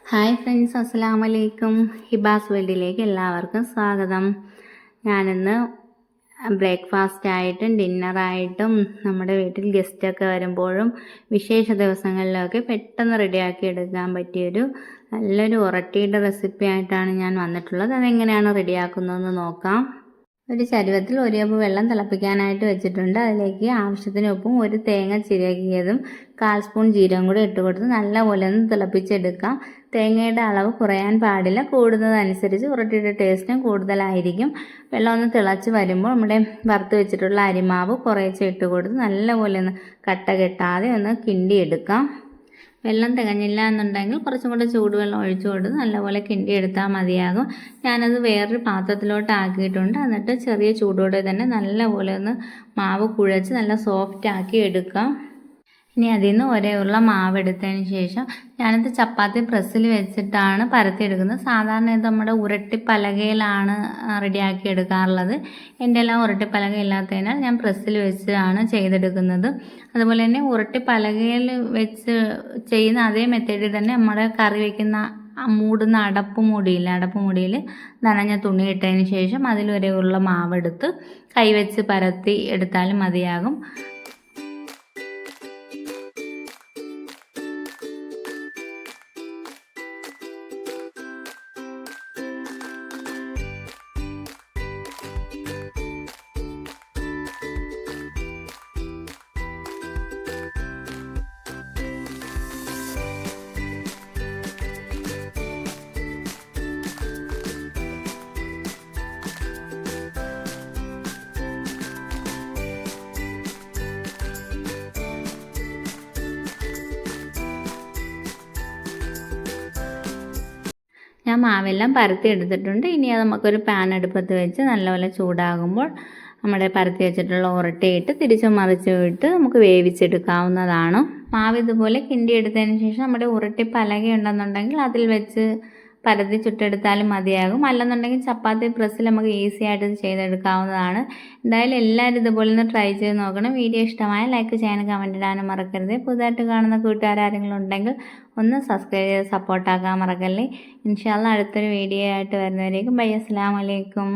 Hi friends അസ്സാം വലൈക്കും ഹിബാസ് വേൾഡിലേക്ക് എല്ലാവർക്കും സ്വാഗതം. ഞാനിന്ന് ബ്രേക്ക്ഫാസ്റ്റ് ആയിട്ടും ഡിന്നറായിട്ടും നമ്മുടെ വീട്ടിൽ ഗസ്റ്റൊക്കെ വരുമ്പോഴും വിശേഷ ദിവസങ്ങളിലൊക്കെ പെട്ടെന്ന് റെഡിയാക്കി എടുക്കാൻ പറ്റിയൊരു നല്ലൊരു ഉറട്ടിയുടെ റെസിപ്പി ആയിട്ടാണ് ഞാൻ വന്നിട്ടുള്ളത്. അതെങ്ങനെയാണ് റെഡിയാക്കുന്നതെന്ന് നോക്കാം. ഒരു ചരുവത്തിൽ ഒരു കപ്പ് വെള്ളം തിളപ്പിക്കാനായിട്ട് വെച്ചിട്ടുണ്ട്. അതിലേക്ക് ആവശ്യത്തിന് ഉപ്പും ഒരു തേങ്ങ ചിരകിയതും കാൽ സ്പൂൺ ജീരകം കൂടി ഇട്ട് കൊടുത്ത് നല്ലപോലെ ഒന്ന് തിളപ്പിച്ചെടുക്കാം. തേങ്ങയുടെ അളവ് കുറയാൻ പാടില്ല. കൂടുന്നതനുസരിച്ച് ഉരുട്ടിയുടെ ടേസ്റ്റും കൂടുതലായിരിക്കും. വെള്ളം ഒന്ന് തിളച്ച് വരുമ്പോൾ നമ്മുടെ വറുത്ത് വെച്ചിട്ടുള്ള അരിമാവ് കുറേശ്ശെ ഇട്ട് കൊടുത്ത് നല്ലപോലെ ഒന്ന് കട്ട കെട്ടാതെ ഒന്ന് കിണ്ടിയെടുക്കാം. വെള്ളം തികഞ്ഞില്ല എന്നുണ്ടെങ്കിൽ കുറച്ചും കൂടെ ചൂടുവെള്ളം ഒഴിച്ചു കൊടുത്ത് നല്ലപോലെ കിണ്ടി എടുത്താൽ മതിയാകും. ഞാനത് വേറൊരു പാത്രത്തിലോട്ട് ആക്കിയിട്ടുണ്ട്. എന്നിട്ട് ചെറിയ ചൂടോടെ തന്നെ നല്ലപോലെ ഒന്ന് മാവ് കുഴച്ച് നല്ല സോഫ്റ്റ് ആക്കി എടുക്കാം. ഇനി അതിൽ നിന്ന് ഒരേ ഉള്ള മാവ് എടുത്തതിന് ശേഷം ഞാനത് ചപ്പാത്തി പ്രസ്സിൽ വെച്ചിട്ടാണ് പരത്തിയെടുക്കുന്നത്. സാധാരണ ഇത് നമ്മുടെ ഉരട്ടി പലകയിലാണ് റെഡിയാക്കി എടുക്കാറുള്ളത്. എന്റെ എല്ലാം ഉരട്ടി പലക ഇല്ലാത്തതിനാൽ ഞാൻ പ്രസ്സിൽ വെച്ചാണ് ചെയ്തെടുക്കുന്നത്. അതുപോലെ തന്നെ ഉരട്ടി പലകയിൽ വെച്ച് ചെയ്യുന്ന അതേ മെത്തേഡിൽ തന്നെ നമ്മുടെ കറി വയ്ക്കുന്ന മൂടുന്ന അടപ്പ് മുടിയിൽ അടപ്പ് മുടിയിൽ നനഞ്ഞ തുണി ഇട്ടതിന് ശേഷം അതിലൊരേ ഉള്ള മാവെടുത്ത് കൈവച്ച് പരത്തി എടുത്താലും മതിയാകും. ഞാൻ മാവെല്ലാം പരത്തി എടുത്തിട്ടുണ്ട്. ഇനി അത് നമുക്കൊരു പാൻ അടുപ്പത്ത് വെച്ച് നല്ലപോലെ ചൂടാകുമ്പോൾ നമ്മുടെ പരത്തി വെച്ചിട്ടുള്ള ഉരട്ടയിട്ട് തിരിച്ചു മറിച്ച് വിട്ട് നമുക്ക് വേവിച്ചെടുക്കാവുന്നതാണ്. മാവ് ഇതുപോലെ കിണ്ടി എടുത്തതിന് ശേഷം നമ്മുടെ ഉരുട്ടി പലകയുണ്ടെന്നുണ്ടെങ്കിൽ അതിൽ വെച്ച് പരത്തി ചുട്ടെടുത്താലും മതിയാകും. അല്ലെന്നുണ്ടെങ്കിൽ ചപ്പാത്തി പ്രസ്സിൽ നമുക്ക് ഈസി ആയിട്ട് ചെയ്തെടുക്കാവുന്നതാണ്. എന്തായാലും എല്ലാവരും ഇതുപോലെ ഒന്ന് ട്രൈ ചെയ്ത് നോക്കണം. വീഡിയോ ഇഷ്ടമായ ലൈക്ക് ചെയ്യാനും കമന്റ് ഇടാനും മറക്കരുത്. പുതുതായിട്ട് കാണുന്ന കൂട്ടുകാരെങ്കിലും ഉണ്ടെങ്കിൽ ഒന്ന് സബ്സ്ക്രൈബ് ചെയ്ത് സപ്പോർട്ടാക്കാൻ മറക്കല്ലേ. ഇൻഷാല്ല അടുത്തൊരു വീഡിയോ ആയിട്ട് വരുന്നവരേക്കും. ബൈ. അസ്സാം വലൈക്കും